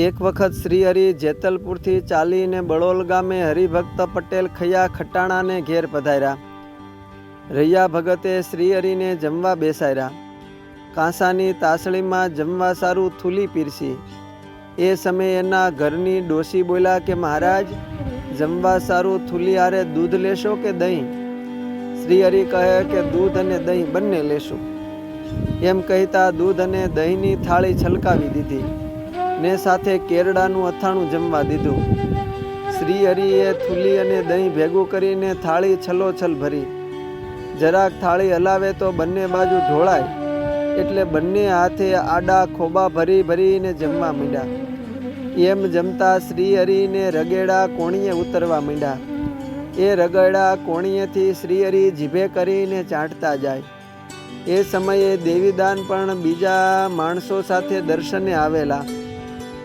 એક વખત શ્રીહરિ જેતલપુરથી ચાલીને બળોલ ગામે હરિભક્ત પટેલ ખૈયા ખટાણાને ઘેર પધાર્યા. રૈયા ભગતે શ્રીહરિને જમવા બેસાડ્યા. કાંસાની તાસળીમાં જમવા સારું થૂલી પીરસી. એ સમયે એના ઘરની ડોશી બોલ્યા કે, મહારાજ, જમવા સારું થૂલી આરે દૂધ લેશો કે દહીં? શ્રીહરિ કહે કે, દૂધ અને દહીં બંને લેશું. એમ કહેતા દૂધ અને દહીંની થાળી છલકાવી દીધી. ને સાથે કેરડાનું અથાણું જમવા દીધું. શ્રી હરિએ થૂલી અને દહીં ભેગું કરીને થાળી છલોછલ ભરી. જરાક થાળી હલાવે તો બંને બાજુ ઢોળાય, એટલે બંને હાથે આડા ખોબા ભરી ભરીને જમવા માંડ્યા. એમ જમતા શ્રી હરિને રગેડા કોણીએ ઉતરવા માંડ્યા. એ રગડા કોણીએથી શ્રી હરિ જીભે કરીને ચાટતા જાય. એ સમયે દેવીદાન પણ બીજા માણસો સાથે દર્શને આવેલા.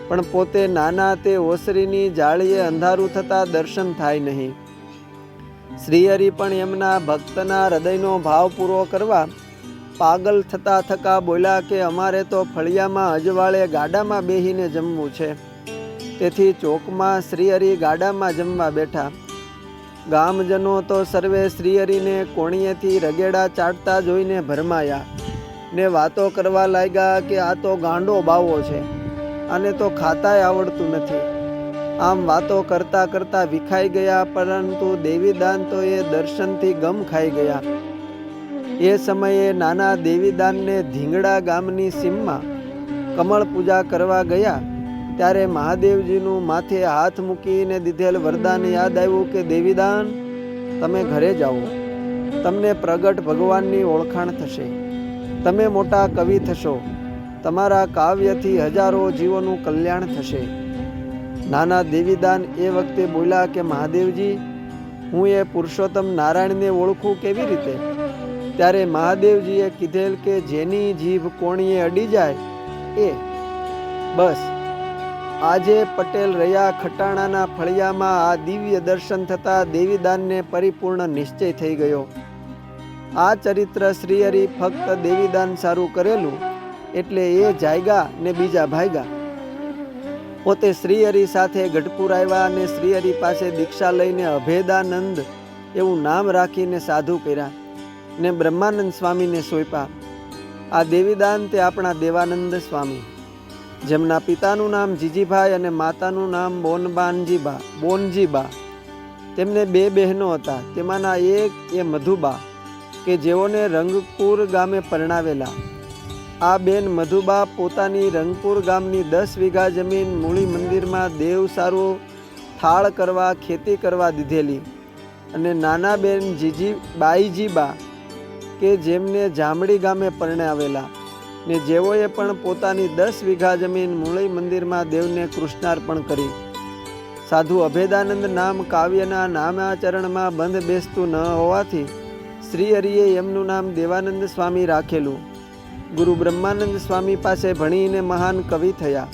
પણ પોતે નાના તે ઓસરીની જાળીએ અંધારું થતાં દર્શન થાય નહીં. શ્રીહરિ પણ એમના ભક્તના હૃદયનો ભાવ પૂરો કરવા પાગલ થતા થકા બોલ્યા કે અમારે તો ફળિયામાં અજવાળે ગાડામાં બેહીને જમવું છે. તેથી ચોકમાં શ્રીહરિ ગાડામાં જમવા બેઠા. ગામજનો તો સર્વે શ્રીહરિને કોણીએથી રગેડા ચાટતા જોઈને ભરમાયા ને વાતો કરવા લાગ્યા કે આ તો ગાંડો બાવો છે. આને તો ખાતાય આવડતું નથી. આમ વાતો કરતા કરતા વિખાઈ ગયા, પરંતુ દેવીદાન તો એ દર્શનથી ગમ ખાઈ ગયા. એ સમયે નાના દેવીદાનને ધીંગડા ગામની સીમમાં કમળ પૂજા કરવા ગયા, ત્યારે મહાદેવજીનું માથે હાથ મૂકીને દીધેલ વરદાન યાદ આવ્યું કે, દેવીદાન, તમે ઘરે જાઓ. તમને પ્રગટ ભગવાનની ઓળખાણ થશે. તમે મોટા કવિ થશો. તમારા કાવ્યથી હજારો જીવોનું કલ્યાણ થશે. નાના દેવીદાન એ વખતે બોલ્યા કે, મહાદેવજી, હું એ પુરુષોત્તમ નારાયણને ઓળખું કેવી રીતે? ત્યારે મહાદેવજીએ કીધેલ કે, જેની જીભ કોણીએ અડી જાય એ. બસ. આજે પટેલ રહ્યા ખટાણાના ફળિયામાં આ દિવ્ય દર્શન થતાં દેવીદાનને પરિપૂર્ણ નિશ્ચય થઈ ગયો. આ ચરિત્ર શ્રીહરિ ફક્ત દેવીદાન સારું કરેલું એટલે એ જાયગા ને બીજા ભાઈગા પોતે શ્રીહરિ સાથે ગઢપુર આવ્યા અને શ્રીહરિ પાસે દીક્ષા લઈને અભેદાનંદ એવું નામ રાખીને સાધુ કર્યા ને બ્રહ્માનંદ સ્વામીને સોંપ્યા, આ દેવીદાન તે આપણા દેવાનંદ સ્વામી. જેમના પિતાનું નામ જીજીભાઈ અને માતાનું નામ બોનબાનજીબા, બોનજીબા. તેમને બે બહેનો હતા, તેમાંના એક એ મધુબા, કે જેઓને રંગપુર ગામે પરણાવેલા. આ બેન મધુબા પોતાની રંગપુર ગામની દસ વીઘા જમીન મૂળી મંદિરમાં દેવ સારું થાળ કરવા, ખેતી કરવા દીધેલી. અને નાના બેન જીજી, બાઈજીબા કે જેમને જામડી ગામે પરણાવેલા ને જેઓએ પણ પોતાની દસ વીઘા જમીન મૂળી મંદિરમાં દેવને કૃષ્ણાર્પણ કરી. સાધુ અભેદાનંદ નામ કાવ્યના નામાચરણમાં બંધ બેસતું ન હોવાથી શ્રી હરિએ એમનું નામ દેવાનંદ સ્વામી રાખેલું. ગુરુ બ્રહ્માનંદ સ્વામી પાસે ભણીને મહાન કવિ થયા.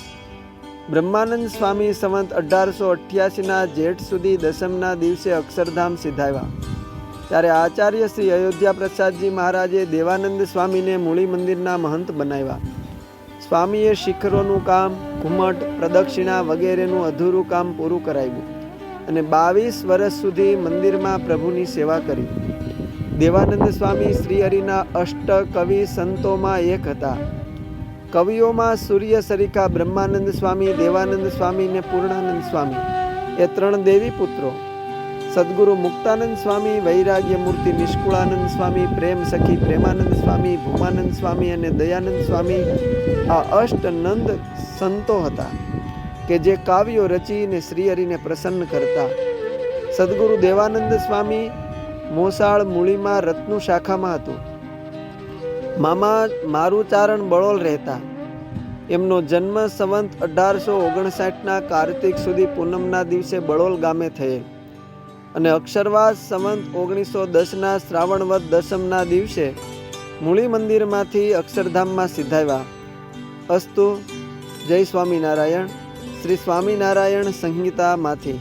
બ્રહ્માનંદ સ્વામી સંવંત અઢારસો અઠ્યાસીના જેઠ સુધી દસમના દિવસે અક્ષરધામ સિધાવ્યા. ત્યારે આચાર્ય શ્રી અયોધ્યા પ્રસાદજી મહારાજે દેવાનંદ સ્વામીને મૂળી મંદિરના મહંત બનાવ્યા. સ્વામીએ શિખરોનું કામ, ઘુમટ, પ્રદક્ષિણા વગેરેનું અધૂરું કામ પૂરું કરાવ્યું અને બાવીસ વર્ષ સુધી મંદિરમાં પ્રભુની સેવા કરી. દેવાનંદ સ્વામી શ્રીહરિના અષ્ટ કવિ સંતોમાં એક હતા. કવિઓમાં સૂર્ય સરિકા, બ્રહ્માનંદ સ્વામી, દેવાનંદ સ્વામી ને પૂર્ણાનંદ સ્વામી. એ ત્રણ દેવી પુત્રો. સદગુરુ મુક્તાનંદ સ્વામી, વૈરાગ્ય મૂર્તિ નિષ્કુળાનંદ સ્વામી, પ્રેમ સખી પ્રેમાનંદ સ્વામી, ભૂમાનંદ સ્વામી અને દયાનંદ સ્વામી આ અષ્ટ નંદ સંતો હતા કે જે કાવ્યો રચીને શ્રીહરિને પ્રસન્ન કરતા. સદગુરુ દેવાનંદ સ્વામી મોસાળ મૂળીમાં રત્નુ શાખામાં હતું. મામા મારું ચારણ બળોલ રહેતા. એમનો જન્મ સંવંત અઢારસો ઓગણસાઠના કાર્તિક સુધી પૂનમના દિવસે બળોલ ગામે થયેલ અને અક્ષરવાસ સંવંત ઓગણીસો દસના શ્રાવણવત દસમના દિવસે મૂળી મંદિરમાંથી અક્ષરધામમાં સિધાવ્યા. અસ્તુ, જય સ્વામિનારાયણ, શ્રી સ્વામિનારાયણ સંહિતામાંથી.